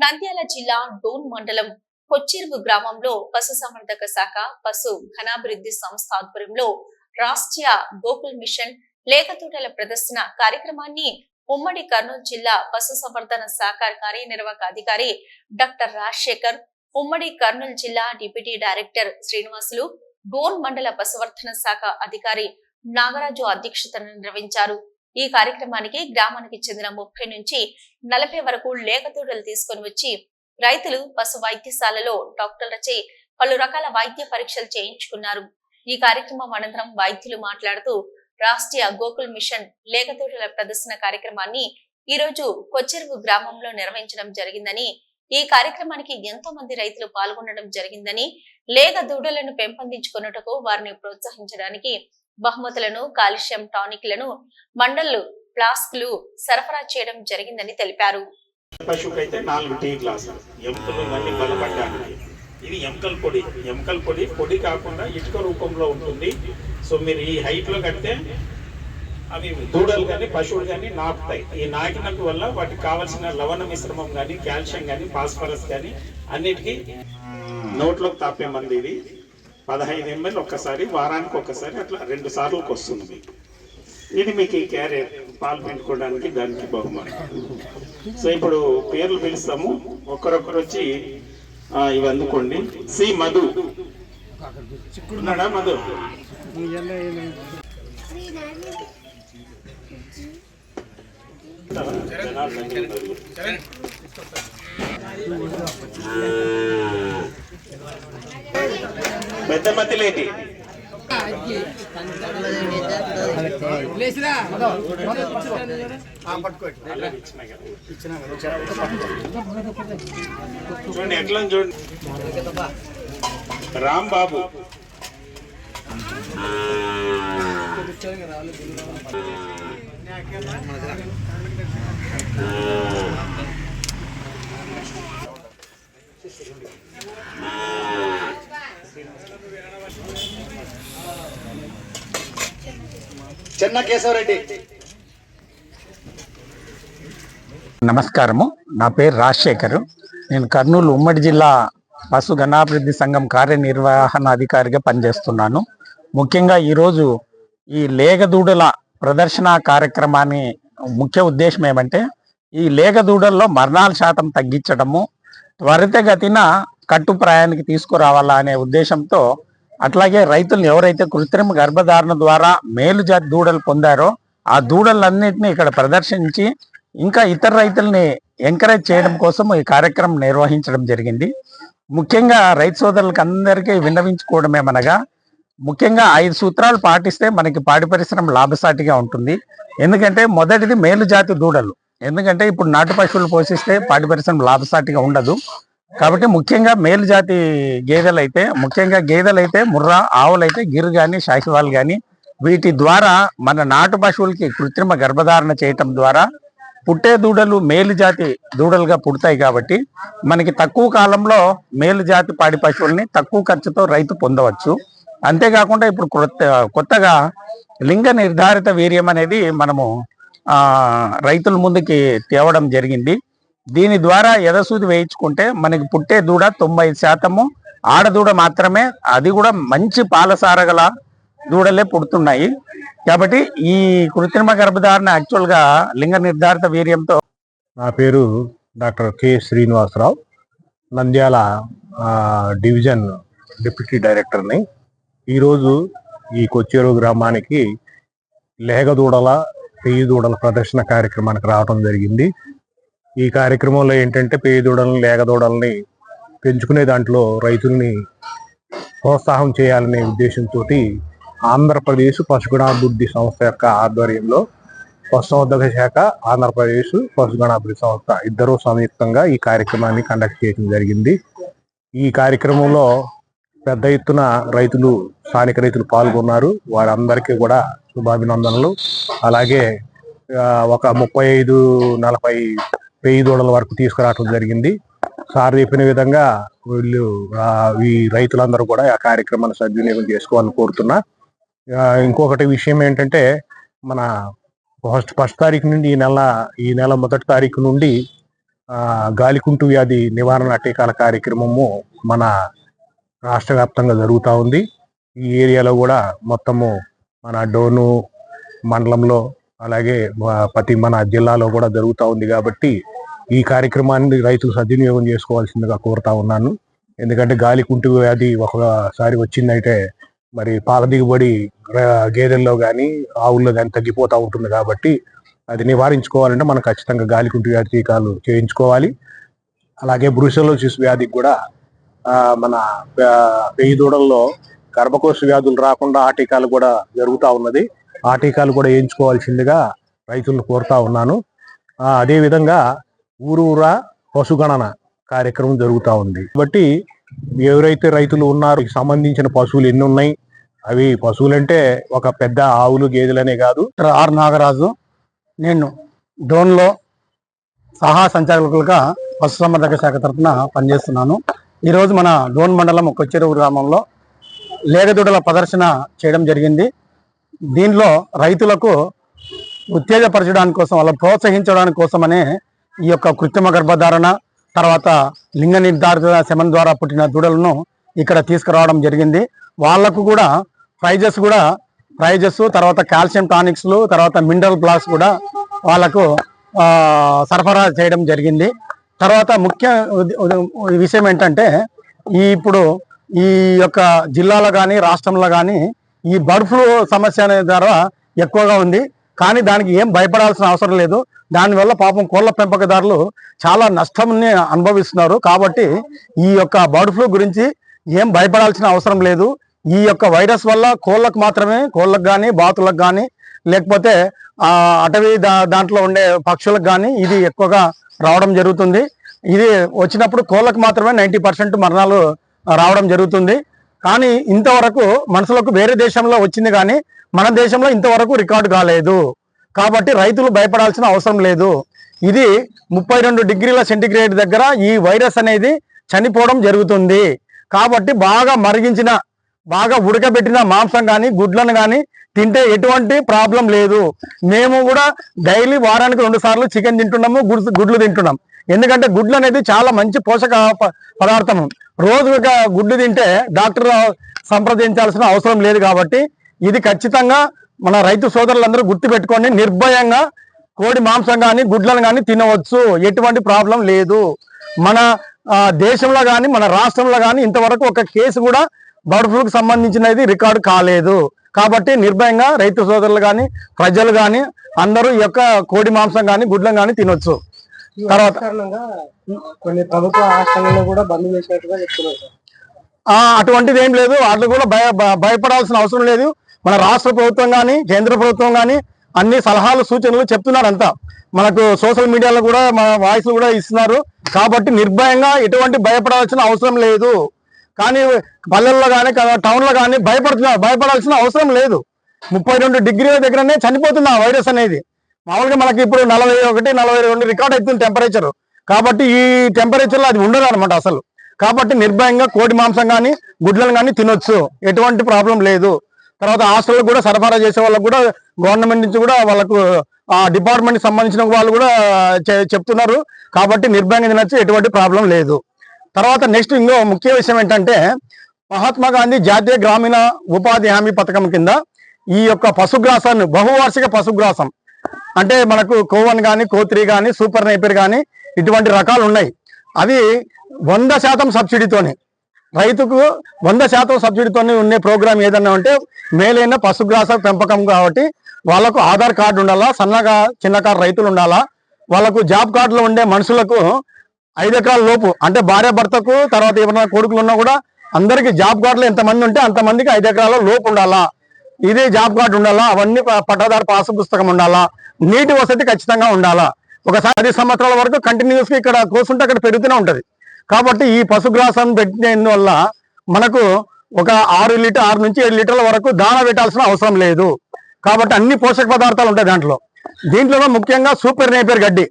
నంద్యాల జిల్లా డోన్ మండలం కొచ్చెరువు గ్రామంలో పశుసంవర్ధక శాఖ పశు ఘనాభివృద్ధి సంస్థ ఆధ్వర్యంలో రాష్ట్రీయ గోకుల్ మిషన్ లేఖతోటల ప్రదర్శన కార్యక్రమాన్ని ఉమ్మడి కర్నూలు జిల్లా పశుసంవర్ధన శాఖ కార్యనిర్వాహక అధికారి డాక్టర్ రాజశేఖర్ ఉమ్మడి కర్నూలు జిల్లా డిప్యూటీ డైరెక్టర్ శ్రీనివాసులు డోన్ మండల పశువర్ధన శాఖ అధికారి నాగరాజు అధ్యక్షతన నిర్వహించారు. ఈ కార్యక్రమానికి గ్రామానికి చెందిన ముప్పై నుంచి నలభై వరకు లేఖతూడలు తీసుకొని వచ్చి రైతులు పశు వైద్యశాలలో డాక్టర్లచే పలు రకాల వైద్య పరీక్షలు చేయించుకున్నారు. ఈ కార్యక్రమం అనంతరం వైద్యులు మాట్లాడుతూ రాష్ట్రీయ గోకుల్ మిషన్ లేఖతూడల ప్రదర్శన కార్యక్రమాన్ని ఈ రోజు కొచ్చెరువు గ్రామంలో నిర్వహించడం జరిగిందని ఈ కార్యక్రమానికి ఎంతో మంది రైతులు పాల్గొనడం జరిగిందని లేగ దూడలను పెంపొందించుకున్నటకు వారిని ప్రోత్సహించడానికి బహుమతులను కాల్షియం టానిక్లను మండళ్ళు ఫ్లాస్క్లు సరఫరా చేయడం జరిగిందని తెలిపారు. పశువుకైతే నాలుగు టీ గ్లాసులు. ఎముకలు మళ్ళీ బలపడడానికి ఇది ఎముకల పొడి. ఎముకల పొడి పొడి కాకుండా ఇటుక రూపంలో ఉంటుంది. సో మీరు ఈ హైట్లో కడితే అవి దూడలు కానీ పశువులు కానీ నాపుతాయి ఈ నాకినందు వల్ల వాటికి కావాల్సిన లవణ మిశ్రమం కానీ కాల్షియం కానీ ఫాస్ఫరస్ కానీ అన్నిటికీ నోట్లోకి తాపే మంది ఇది. పదహైదు ఎంఎల్ ఒక్కసారి వారానికి ఒక్కసారి అట్లా రెండు సార్లకు వస్తుంది మీకు. ఇది మీకు ఈ క్యారియర్ పాలు పెట్టుకోవడానికి దానికి బహుమానం. సో ఇప్పుడు పేర్లు పిలుస్తాము. ఒక్కరొక్కరు వచ్చి ఇవి అందుకోండి. సి మధు. ఉన్నాడా మధు? జనాలు పెద్ద మతిలేటి చూడండి ఎట్లా చూడండి. రామ్ బాబు చెన్న కేశవరెడ్డి. నమస్కారము. నా పేరు రాజశేఖర్. నేను కర్నూలు ఉమ్మడి జిల్లా పశు గణాభివృద్ధి సంఘం కార్యనిర్వహణ అధికారిగా పనిచేస్తున్నాను. ముఖ్యంగా ఈరోజు ఈ లేగదూడల ప్రదర్శన కార్యక్రమాన్ని ముఖ్య ఉద్దేశం ఏమంటే ఈ లేగదూడల్లో మరణాల శాతం తగ్గించడము త్వరితగతిన కట్టు ప్రాయానికి తీసుకురావాలా అనే ఉద్దేశంతో అట్లాగే రైతులు ఎవరైతే కృత్రిమ గర్భధారణ ద్వారా మేలు జాతి దూడలు పొందారో ఆ దూడలన్నింటినీ ఇక్కడ ప్రదర్శించి ఇంకా ఇతర రైతుల్ని ఎంకరేజ్ చేయడం కోసం ఈ కార్యక్రమం నిర్వహించడం జరిగింది. ముఖ్యంగా రైతు సోదరులకు అందరికీ విన్నవించుకోవడమేమనగా ముఖ్యంగా ఐదు సూత్రాలు పాటిస్తే మనకి పాడి పరిశ్రమ లాభసాటిగా ఉంటుంది. ఎందుకంటే మొదటిది మేలు జాతి దూడలు. ఎందుకంటే ఇప్పుడు నాటు పశువులు పోషిస్తే పాడి పరిశ్రమ లాభసాటిగా ఉండదు. కాబట్టి ముఖ్యంగా మేలు జాతి గేదెలు అయితే ముఖ్యంగా గేదెలు అయితే ముర్రా ఆవులు అయితే గిర్ కానీ షాహివాల్ కానీ వీటి ద్వారా మన నాటు పశువులకి కృత్రిమ గర్భధారణ చేయటం ద్వారా పుట్టే దూడలు మేలు జాతి దూడలుగా పుడతాయి కాబట్టి మనకి తక్కువ కాలంలో మేలు జాతి పాడి పశువుల్ని తక్కువ ఖర్చుతో రైతు పొందవచ్చు. అంతేకాకుండా ఇప్పుడు కొత్త కొత్తగా లింగ నిర్ధారిత వీర్యం అనేది మనము రైతుల ముందుకి తేవడం జరిగింది. దీని ద్వారా ఎదసూది వేయించుకుంటే మనకి పుట్టే దూడ తొంభై శాతము ఆడదూడ మాత్రమే అది కూడా మంచి పాలసారగల దూడలే పుడుతున్నాయి. కాబట్టి ఈ కృత్రిమ గర్భధారణ యాక్చువల్గా లింగ నిర్ధారిత వీర్యంతో నా పేరు doctor K Srinivasarao Nandyal division deputy డైరెక్టర్ని. ఈరోజు ఈ కొచ్చేరు గ్రామానికి లేగదూడల పెయ్యి దూడల ప్రదర్శన కార్యక్రమానికి రావడం జరిగింది. ఈ కార్యక్రమంలో ఏంటంటే పెయ్యి దూడలని లేగదూడల్ని పెంచుకునే దాంట్లో రైతుల్ని ప్రోత్సాహం చేయాలనే ఉద్దేశంతో ఆంధ్రప్రదేశ్ పశుగుణాభివృద్ధి సంస్థ యొక్క ఆధ్వర్యంలో పశుసంవర్ధక శాఖ ఆంధ్రప్రదేశ్ పశుగణాభివృద్ధి సంస్థ ఇద్దరూ సంయుక్తంగా ఈ కార్యక్రమాన్ని కండక్ట్ చేయడం జరిగింది. ఈ కార్యక్రమంలో పెద్ద ఎత్తున రైతులు స్థానిక రైతులు పాల్గొన్నారు. వారందరికీ కూడా శుభాభినందనలు. అలాగే ఒక ముప్పై ఐదు నలభై వెయ్యి దూడల వరకు తీసుకురావడం జరిగింది. సార్ చెప్పిన విధంగా వీళ్ళు ఈ రైతులందరూ కూడా ఆ కార్యక్రమాన్ని సద్వినియోగం చేసుకోవాలని కోరుతున్నా. ఇంకొకటి విషయం ఏంటంటే మన ఫస్ట్ ఫస్ట్ తారీఖు నుండి ఈ నెల ఈ నెల మొదటి తారీఖు నుండి గాలికుంటు వ్యాధి నివారణ టీకాల కార్యక్రమము మన రాష్ట్ర వ్యాప్తంగా జరుగుతూ ఉంది. ఈ ఏరియాలో కూడా మొత్తము మన డోను మండలంలో అలాగే ప్రతి మన జిల్లాలో కూడా జరుగుతూ ఉంది కాబట్టి ఈ కార్యక్రమాన్ని రైతులు సద్వినియోగం చేసుకోవాల్సిందిగా కోరుతా ఉన్నాను. ఎందుకంటే గాలి కుంటు వ్యాధి ఒకసారి వచ్చిందైతే మరి పాల దిగుబడి గేదెల్లో కానీ ఆవుల్లో కానీ తగ్గిపోతూ ఉంటుంది కాబట్టి అది నివారించుకోవాలంటే మనం ఖచ్చితంగా గాలి కుంటు వ్యాధి టీకాలు చేయించుకోవాలి. అలాగే బ్రూసెలోసిస్ వ్యాధికి కూడా మన వెయ్యి పెయ్యి దూడల్లో గర్భకోశ వ్యాధులు రాకుండా ఆ టీకాలు కూడా జరుగుతూ ఉన్నది. ఆ టీకాలు కూడా వేయించుకోవాల్సిందిగా రైతులను కోరుతా ఉన్నాను. అదేవిధంగా ఊరు ఊరా పశుగణన కార్యక్రమం జరుగుతూ ఉంది. కాబట్టి ఎవరైతే రైతులు ఉన్నారో సంబంధించిన పశువులు ఎన్ని ఉన్నాయి? అవి పశువులంటే ఒక పెద్ద ఆవులు గేదెలనే కాదు. ఆర్ నాగరాజు నేను డోన్లో సహా సంచాలకులుగా పశుసంవర్ధక శాఖ తరఫున పనిచేస్తున్నాను. ఈరోజు మన డోన్ మండలం కొచ్చెరువు గ్రామంలో లేగదూడల ప్రదర్శన చేయడం జరిగింది. దీనిలో రైతులకు ఉత్తేజపరచడానికి కోసం వాళ్ళ ప్రోత్సహించడానికి కోసమనే ఈ యొక్క కృత్రిమ గర్భధారణ తర్వాత లింగ నిర్ధారిత శమం ద్వారా పుట్టిన దూడలను ఇక్కడ తీసుకురావడం జరిగింది. వాళ్ళకు కూడా ప్రైజెస్ కూడా ప్రైజెస్ తర్వాత కాల్షియం టానిక్స్లు తర్వాత మినరల్ బ్లాక్స్ కూడా వాళ్ళకు సరఫరా చేయడం జరిగింది. తర్వాత ముఖ్య విషయం ఏంటంటే ఈ ఇప్పుడు ఈ యొక్క జిల్లాలో కానీ రాష్ట్రంలో కానీ ఈ బర్డ్ ఫ్లూ సమస్య అనే ద్వారా ఎక్కువగా ఉంది. కానీ దానికి ఏం భయపడాల్సిన అవసరం లేదు. దానివల్ల పాపం కోళ్ళ పెంపకదారులు చాలా నష్టంని అనుభవిస్తున్నారు. కాబట్టి ఈ యొక్క బర్డ్ ఫ్లూ గురించి ఏం భయపడాల్సిన అవసరం లేదు. ఈ యొక్క వైరస్ వల్ల కోళ్ళకు మాత్రమే కోళ్ళకు కానీ బాతులకు కానీ లేకపోతే అటవీ దా దాంట్లో ఉండే పక్షులకు కానీ ఇది ఎక్కువగా రావడం జరుగుతుంది. ఇది వచ్చినప్పుడు కోళ్ళకు మాత్రమే నైంటీ పర్సెంట్ మరణాలు రావడం జరుగుతుంది. కానీ ఇంతవరకు మనుషులకు వేరే దేశంలో వచ్చింది కానీ మన దేశంలో ఇంతవరకు రికార్డు కాలేదు. కాబట్టి రైతులు భయపడాల్సిన అవసరం లేదు. ఇది ముప్పై రెండు డిగ్రీల సెంటిగ్రేడ్ దగ్గర ఈ వైరస్ అనేది చనిపోవడం జరుగుతుంది. కాబట్టి బాగా మరిగించిన బాగా ఉడకబెట్టిన మాంసం కానీ గుడ్లను కానీ తింటే ఎటువంటి ప్రాబ్లం లేదు. మేము కూడా డైలీ వారానికి రెండు సార్లు చికెన్ తింటున్నాము గుడ్లు గుడ్లు తింటున్నాం. ఎందుకంటే గుడ్లు అనేది చాలా మంచి పోషక ప- పదార్థము. రోజు ఒక గుడ్డు తింటే డాక్టర్ సంప్రదించాల్సిన అవసరం లేదు కాబట్టి ఇది ఖచ్చితంగా మన రైతు సోదరులందరూ గుర్తుపెట్టుకొని నిర్భయంగా కోడి మాంసం కానీ గుడ్లను కానీ తినవచ్చు. ఎటువంటి ప్రాబ్లం లేదు. మన దేశంలో కానీ మన రాష్ట్రంలో కానీ ఇంతవరకు ఒక కేసు కూడా బర్డ్ ఫ్లూకి సంబంధించినది రికార్డు కాలేదు. కాబట్టి నిర్భయంగా రైతు సోదరులు కానీ ప్రజలు కానీ అందరూ ఈ యొక్క కోడి మాంసం కానీ గుడ్లను కానీ తినొచ్చు. తర్వాత కారణంగా కొన్ని ప్రభుత్వ హాస్టల్లో కూడా బంద్ చేసినట్టుగా చెప్తున్నారు సార్. అటువంటిది ఏం లేదు. వాళ్ళు కూడా భయ భయపడాల్సిన అవసరం లేదు. మన రాష్ట్ర ప్రభుత్వం కానీ కేంద్ర ప్రభుత్వం కానీ అన్ని సలహాలు సూచనలు చెప్తున్నారు అంతా మనకు సోషల్ మీడియాలో కూడా మన వాయిస్ కూడా ఇస్తున్నారు. కాబట్టి నిర్భయంగా ఎటువంటి భయపడాల్సిన అవసరం లేదు. కానీ పల్లెల్లో కానీ టౌన్లో కానీ భయపడుతున్నారు భయపడాల్సిన అవసరం లేదు. ముప్పై రెండు డిగ్రీల దగ్గరనే చనిపోతుంది ఆ వైరస్ అనేది. మామూలుగా మనకి ఇప్పుడు నలభై ఒకటి నలభై రెండు రికార్డ్ అవుతుంది టెంపరేచర్ కాబట్టి ఈ టెంపరేచర్లో అది ఉండదు అనమాట అసలు. కాబట్టి నిర్భయంగా కోడి మాంసం కానీ గుడ్లను కానీ తినొచ్చు. ఎటువంటి ప్రాబ్లం లేదు. తర్వాత హాస్టల్ కూడా సరఫరా చేసే వాళ్ళకు కూడా గవర్నమెంట్ నుంచి కూడా వాళ్ళకు ఆ డిపార్ట్మెంట్కి సంబంధించిన వాళ్ళు కూడా చె- చెప్తున్నారు. కాబట్టి నిర్భయంగా తినొచ్చు ఎటువంటి ప్రాబ్లం లేదు. తర్వాత నెక్స్ట్ ఇంకో ముఖ్య విషయం ఏంటంటే మహాత్మా గాంధీ జాతీయ గ్రామీణ ఉపాధి హామీ పథకం కింద ఈ యొక్క పశుగ్రాసాన్ని బహువార్షిక పశుగ్రాసం అంటే మనకు కోవన్ కానీ కోత్రి కానీ సూపర్ నైపర్ కానీ ఇటువంటి రకాలు ఉన్నాయి. అవి వంద శాతం సబ్సిడీతోనే రైతుకు వంద శాతం సబ్సిడీతోనే ఉండే ప్రోగ్రామ్ ఏదన్నా ఉంటే మేలైన పశుగ్రాస పెంపకం కాబట్టి వాళ్ళకు ఆధార్ కార్డు ఉండాలా సన్నగా చిన్నకారు రైతులు ఉండాలా వాళ్ళకు జాబ్ కార్డులో ఉండే మనుషులకు ఐదు ఎకరాల లోపు అంటే భార్య భర్తకు తర్వాత ఏమైనా కొడుకులు ఉన్నా కూడా అందరికీ జాబ్ కార్డులో ఎంతమంది ఉంటే అంతమందికి ఐదు ఎకరాల లోపు ఉండాలా. ఇదే జాబ్ కార్డు ఉండాలా? అవన్నీ పట్టాదారు పాసు పుస్తకం ఉండాలా? నీటి వసతి ఖచ్చితంగా ఉండాలా? ఒకసారి పది సంవత్సరాల వరకు కంటిన్యూస్గా ఇక్కడ కోసుంటే అక్కడ పెరుగుతూనే ఉంటుంది. కాబట్టి ఈ పశుగ్రాసం పెట్టినందువల్ల మనకు ఒక ఆరు లీటర్ ఆరు నుంచి ఏడు లీటర్ల వరకు దాన పెట్టాల్సిన అవసరం లేదు. కాబట్టి అన్ని పోషక పదార్థాలు ఉంటాయి దాంట్లో. దీంట్లో ముఖ్యంగా సూపర్ నేపర్ గడ్డి.